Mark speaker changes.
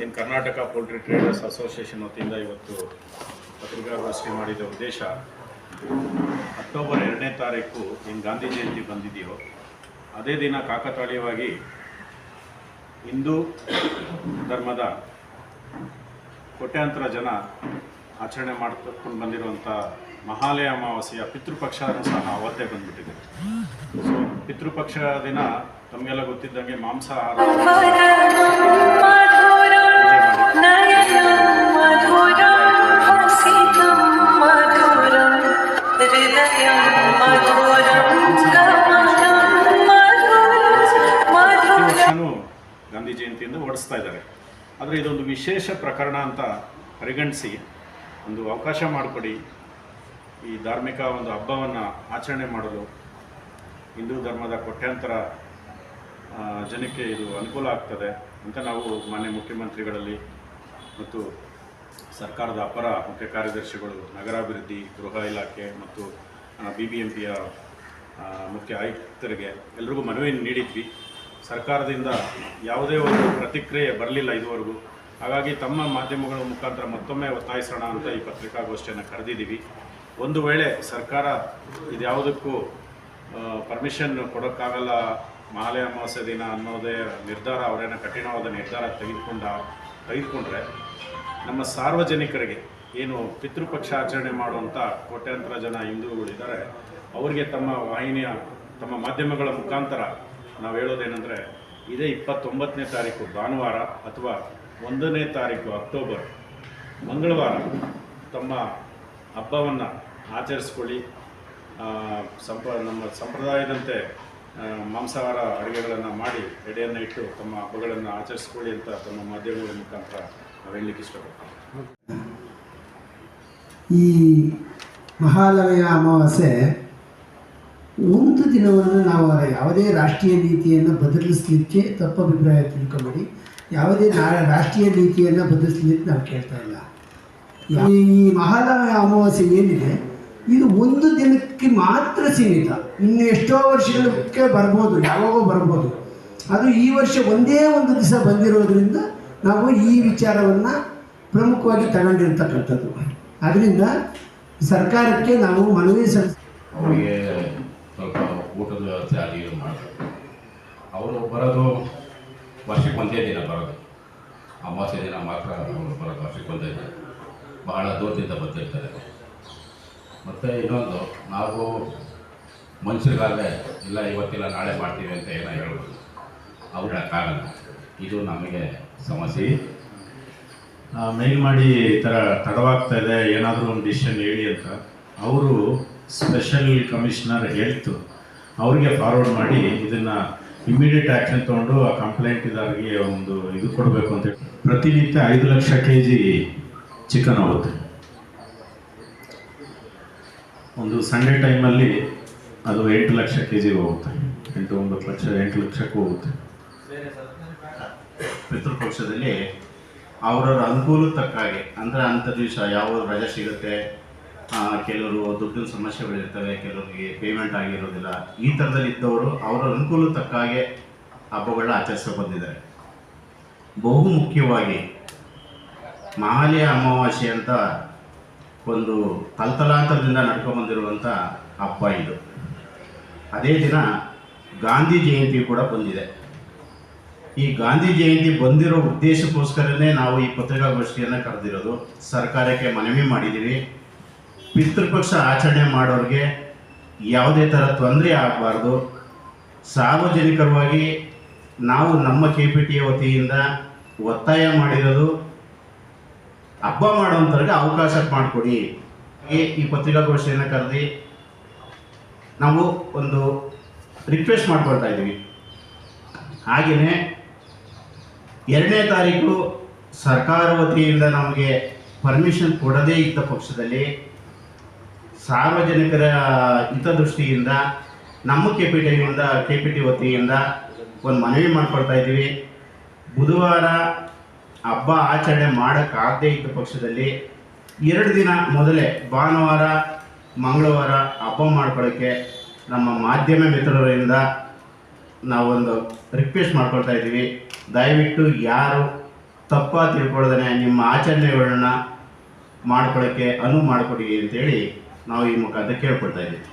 Speaker 1: ಏನು Karnataka poultry traders association ವತಿಯಿಂದ ಇವತ್ತು ಪತ್ರಿಕಾಗೋಷ್ಠಿ ಮಾಡಿದ ಉದ್ದೇಶ, ಅಕ್ಟೋಬರ್ ಎರಡನೇ ತಾರೀಕು ಏನು ಗಾಂಧಿ ಜಯಂತಿ ಬಂದಿದೆಯೋ, ಅದೇ ದಿನ ಕಾಕತಾಳೀಯವಾಗಿ ಹಿಂದೂ ಧರ್ಮದ ಕೋಟ್ಯಾಂತರ ಜನ ಆಚರಣೆ ಮಾಡ್ಕೊಂಡು ಬಂದಿರುವಂಥ ಮಹಾಲಯ ಅಮಾವಾಸ್ಯೆಯ ಪಿತೃಪಕ್ಷನೂ ಸಹ ಅವತ್ತೇ ಬಂದ್ಬಿಟ್ಟಿದೆ. ಸೊ ಪಿತೃಪಕ್ಷ ದಿನ ತಮಗೆಲ್ಲ ಗೊತ್ತಿದ್ದಂಗೆ ಮಾಂಸಾಹಾರ ಗಾಂಧಿ ಜಯಂತಿಯಿಂದ ಓಡಿಸ್ತಾ ಇದ್ದಾರೆ. ಆದರೆ ಇದೊಂದು ವಿಶೇಷ ಪ್ರಕರಣ ಅಂತ ಪರಿಗಣಿಸಿ ಒಂದು ಅವಕಾಶ ಮಾಡಿಕೊಡಿ. ಈ ಧಾರ್ಮಿಕ ಒಂದು ಹಬ್ಬವನ್ನು ಆಚರಣೆ ಮಾಡಲು ಹಿಂದೂ ಧರ್ಮದ ಕೋಟ್ಯಾಂತರ ಜನಕ್ಕೆ ಇದು ಅನುಕೂಲ ಆಗ್ತದೆ ಅಂತ ನಾವು ಮಾನ್ಯ ಮುಖ್ಯಮಂತ್ರಿಗಳಲ್ಲಿ ಮತ್ತು ಸರ್ಕಾರದ ಅಪರ ಮುಖ್ಯ ಕಾರ್ಯದರ್ಶಿಗಳು, ನಗರಾಭಿವೃದ್ಧಿ, ಗೃಹ ಇಲಾಖೆ ಮತ್ತು ಬಿ ಬಿ ಎಂ ಪಿಯ ಮುಖ್ಯ ಆಯುಕ್ತರಿಗೆ ಎಲ್ರಿಗೂ ಮನವಿ ನೀಡಿದ್ವಿ. ಸರ್ಕಾರದಿಂದ ಯಾವುದೇ ಒಂದು ಪ್ರತಿಕ್ರಿಯೆ ಬರಲಿಲ್ಲ ಇದುವರೆಗೂ. ಹಾಗಾಗಿ ತಮ್ಮ ಮಾಧ್ಯಮಗಳ ಮುಖಾಂತರ ಮತ್ತೊಮ್ಮೆ ಒತ್ತಾಯಿಸೋಣ ಅಂತ ಈ ಪತ್ರಿಕಾಗೋಷ್ಠಿಯನ್ನು ಕರೆದಿದ್ದೀವಿ. ಒಂದು ವೇಳೆ ಸರ್ಕಾರ ಇದ್ಯಾವುದಕ್ಕೂ ಪರ್ಮಿಷನ್ ಕೊಡೋಕ್ಕಾಗಲ್ಲ, ಮಾಲೆ ಅಮಾವಾಸ್ಯ ದಿನ ಅನ್ನೋದೇ ನಿರ್ಧಾರ, ಅವರೇನೋ ಕಠಿಣವಾದ ನಿರ್ಧಾರ ತೆಗೆದುಕೊಂಡ, ತೆಗೆದುಕೊಂಡ್ರೆ ನಮ್ಮ ಸಾರ್ವಜನಿಕರಿಗೆ ಏನು ಪಿತೃಪಕ್ಷ ಆಚರಣೆ ಮಾಡುವಂಥ ಕೋಟ್ಯಾಂತರ ಜನ ಹಿಂದೂಗಳಿದ್ದಾರೆ, ಅವರಿಗೆ ತಮ್ಮ ವಾಹಿನಿಯ, ತಮ್ಮ ಮಾಧ್ಯಮಗಳ ಮುಖಾಂತರ ನಾವು ಹೇಳೋದೇನೆಂದರೆ, ಇದೇ ಇಪ್ಪತ್ತೊಂಬತ್ತನೇ ತಾರೀಕು ಭಾನುವಾರ ಅಥವಾ ಒಂದನೇ ತಾರೀಕು ಅಕ್ಟೋಬರ್ ಮಂಗಳವಾರ ತಮ್ಮ ಹಬ್ಬವನ್ನು ಆಚರಿಸ್ಕೊಳ್ಳಿ. ಸಂಪ ನಮ್ಮ ಸಂಪ್ರದಾಯದಂತೆ ಮಾಂಸಾಹಾರ ಅಡುಗೆಗಳನ್ನು ಮಾಡಿ ಎಡೆಯನ್ನು ಇಟ್ಟು ತಮ್ಮ ಹಬ್ಬಗಳನ್ನು ಆಚರಿಸ್ಕೊಳ್ಳಿ ಅಂತ ತಮ್ಮ ಮಾಧ್ಯಮಗಳ ಮುಖಾಂತರ ನಾವು ಹೇಳಲಿಕ್ಕೆ ಇಷ್ಟಪಡ್ತೀವಿ.
Speaker 2: ಈ ಮಹಾಲಯ ಅಮಾವಾಸ್ಯೆ ಒಂದು ದಿನವನ್ನು ನಾವು ಯಾವುದೇ ರಾಷ್ಟ್ರೀಯ ನೀತಿಯನ್ನು ಬದಲಿಸಲಿಕ್ಕೆ ತಪ್ಪು ಅಭಿಪ್ರಾಯ ತಿಳ್ಕೊಬೇಡಿ. ಯಾವುದೇ ರಾಷ್ಟ್ರೀಯ ನೀತಿಯನ್ನು ಬದಲಿಸಲಿಕ್ಕೆ ನಾವು ಕೇಳ್ತಾ ಇಲ್ಲ. ಈ ಮಹಾಲಯ ಅಮಾವಾಸ್ಯೆ ಏನಿದೆ? ಇದು ಒಂದು ದಿನಕ್ಕೆ ಮಾತ್ರ ಸೀಮಿತ. ಇನ್ನು ಎಷ್ಟೋ ವರ್ಷಗಳಕ್ಕೆ ಬರ್ಬೋದು, ಯಾವಾಗೋ ಬರ್ಬೋದು. ಅದು ಈ ವರ್ಷ ಒಂದೇ ಒಂದು ದಿವಸ ಬಂದಿರೋದ್ರಿಂದ ನಾವು ಈ ವಿಚಾರವನ್ನು ಪ್ರಮುಖವಾಗಿ ತಗೊಂಡಿರ್ತಕ್ಕಂಥದ್ದು. ಅದರಿಂದ ಸರ್ಕಾರಕ್ಕೆ ನಾವು ಮನವಿ ಸಲ್ಲಿಸ್
Speaker 3: ಅವರಿಗೆ ಸ್ವಲ್ಪ ಊಟದ ವ್ಯವಸ್ಥೆ ಮಾಡ್ತಾರೆ ಅವರು ಬರೋದು ವರ್ಷಕ್ಕೆ ಒಂದೇ ದಿನ ಬರೋದು. ಅಮಾವಾಸ್ಯೆ ದಿನ ಮಾತ್ರ ಅವರು ಬರೋದು ವರ್ಷಕ್ಕೆ ಒಂದೇ ದಿನ. ಬಹಳ ದೂರದಿಂದ ಬಂದಿರ್ತಾರೆ ಮತ್ತು ಇನ್ನೊಂದು, ನಾವು ಮನುಷ್ಯರಿಗಾಗಲೇ ಇಲ್ಲ, ಇವತ್ತಿಲ್ಲ, ನಾಳೆ ಮಾಡ್ತೀವಿ ಅಂತ ಏನೋ ಹೇಳ್ಬೋದು. ಅವ್ರಕ್ಕಾಗಲ್ಲ ಇದು ನಮಗೆ ಸಮಸ್ಯೆ.
Speaker 1: ಮೇಲ್ ಮಾಡಿ ಈ ಥರ ತಡವಾಗ್ತಾ ಇದೆ, ಏನಾದರೂ ಒಂದು ಡಿಸಿಷನ್ ಹೇಳಿ ಅಂತ. ಅವರು ಸ್ಪೆಷಲ್ ಕಮಿಷನರ್ ಹೇಳ್ತು. ಅವರಿಗೆ ಫಾರ್ವರ್ಡ್ ಮಾಡಿ ಇದನ್ನು ಇಮ್ಮಿಡಿಯೇಟ್ ಆ್ಯಕ್ಷನ್ ತೊಗೊಂಡು ಆ ಕಂಪ್ಲೇಂಟ್ ಒಂದು ಇದು ಕೊಡಬೇಕು ಅಂತ ಹೇಳಿ. ಪ್ರತಿನಿತ್ಯ ಐದು ಲಕ್ಷ ಕೆ ಜಿ ಚಿಕನ್ ಹೋಗುತ್ತೆ. ಒಂದು ಸಂಡೇ ಟೈಮಲ್ಲಿ ಅದು ಎಂಟು ಲಕ್ಷ ಕೆ ಜಿಗೆ ಹೋಗುತ್ತೆ. ಎಂಟು ಒಂಬತ್ತು ಲಕ್ಷ, ಎಂಟು ಲಕ್ಷಕ್ಕೂ ಹೋಗುತ್ತೆ.
Speaker 4: ಪಿತೃಪಕ್ಷದಲ್ಲಿ ಅವರವರ ಅನುಕೂಲ ತಕ್ಕ ಹಾಗೆ ಅಂದರೆ ಅಂಥ ದಿವಸ ಯಾವ ರಜೆ ಸಿಗುತ್ತೆ ಕೆಲವರು ದುಡ್ಡಿನ ಸಮಸ್ಯೆಗಳಿರ್ತವೆ ಕೆಲವರಿಗೆ ಪೇಮೆಂಟ್ ಆಗಿರೋದಿಲ್ಲ, ಈ ಥರದಲ್ಲಿ ಇದ್ದವರು ಅವರ ಅನುಕೂಲ ತಕ್ಕ ಹಾಗೆ ಹಬ್ಬಗಳನ್ನ ಆಚರಿಸ್ಕೊ ಬಂದಿದ್ದಾರೆ. ಬಹು ಮುಖ್ಯವಾಗಿ ಮಹಾಲಯ ಅಮಾವಾಸ್ಯೆ ಅಂತ ಒಂದು ತಲತಲಾಂತರದಿಂದ ನಡ್ಕೊಂಬಂದಿರುವಂಥ ಹಬ್ಬ ಇದು. ಅದೇ ದಿನ ಗಾಂಧಿ ಜಯಂತಿ ಕೂಡ ಬಂದಿದೆ. ಈ ಗಾಂಧಿ ಜಯಂತಿ ಬಂದಿರೋ ಉದ್ದೇಶಕ್ಕೋಸ್ಕರನೇ ನಾವು ಈ ಪತ್ರಿಕಾಗೋಷ್ಠಿಯನ್ನು ಕರೆದಿರೋದು. ಸರ್ಕಾರಕ್ಕೆ ಮನವಿ ಮಾಡಿದ್ದೀವಿ ಪಿತೃಪಕ್ಷ ಆಚರಣೆ ಮಾಡೋರಿಗೆ ಯಾವುದೇ ಥರ ತೊಂದರೆ ಆಗಬಾರ್ದು. ಸಾರ್ವಜನಿಕರವಾಗಿ ನಾವು ನಮ್ಮ ಕೆ ಪಿ ಟಿಯ ವತಿಯಿಂದ ಒತ್ತಾಯ ಮಾಡಿರೋದು. ಹಬ್ಬ ಮಾಡುವಂಥವ್ರಿಗೆ ಅವಕಾಶ ಮಾಡಿಕೊಡಿ. ಈ ಪತ್ರಿಕಾಗೋಷ್ಠಿಯನ್ನು ಕರೆದು ನಾವು ಒಂದು ರಿಕ್ವೆಸ್ಟ್ ಮಾಡ್ಕೊಳ್ತಾ ಇದ್ದೀವಿ. ಹಾಗೆಯೇ ಎರಡನೇ ತಾರೀಕು ಸರ್ಕಾರ ವತಿಯಿಂದ ನಮಗೆ ಪರ್ಮಿಷನ್ ಕೊಡದೇ ಇದ್ದ ಪಕ್ಷದಲ್ಲಿ ಸಾರ್ವಜನಿಕರ ಹಿತದೃಷ್ಟಿಯಿಂದ, ನಮ್ಮ ಕೆ ಪಿ ಟಿಯಿಂದ ಕೆ ಪಿ ಟಿ ವತಿಯಿಂದ ಒಂದು ಮನವಿ ಮಾಡ್ಕೊಳ್ತಾ ಇದ್ದೀವಿ. ಬುಧವಾರ ಹಬ್ಬ ಆಚರಣೆ ಮಾಡೋಕ್ಕಾಗದೇ ಇದ್ದ ಪಕ್ಷದಲ್ಲಿ ಎರಡು ದಿನ ಮೊದಲೇ ಭಾನುವಾರ, ಮಂಗಳವಾರ ಹಬ್ಬ ಮಾಡ್ಕೊಳ್ಳೋಕ್ಕೆ ನಮ್ಮ ಮಾಧ್ಯಮ ಮಿತ್ರರಿಂದ ನಾವೊಂದು ರಿಕ್ವೆಸ್ಟ್ ಮಾಡ್ಕೊಳ್ತಾ ಇದ್ದೀವಿ. ದಯವಿಟ್ಟು ಯಾರು ತಪ್ಪ ತಿಳ್ಕೊಳ್ದೇ ನಿಮ್ಮ ಆಚರಣೆಗಳನ್ನ ಮಾಡ್ಕೊಳ್ಳೋಕ್ಕೆ ಅನುವು ಮಾಡಿಕೊಡಿ ಅಂತೇಳಿ ನಾವು ಈ ಮುಖಾಂತರ ಕೇಳ್ಕೊಳ್ತಾ ಇದ್ದೀವಿ.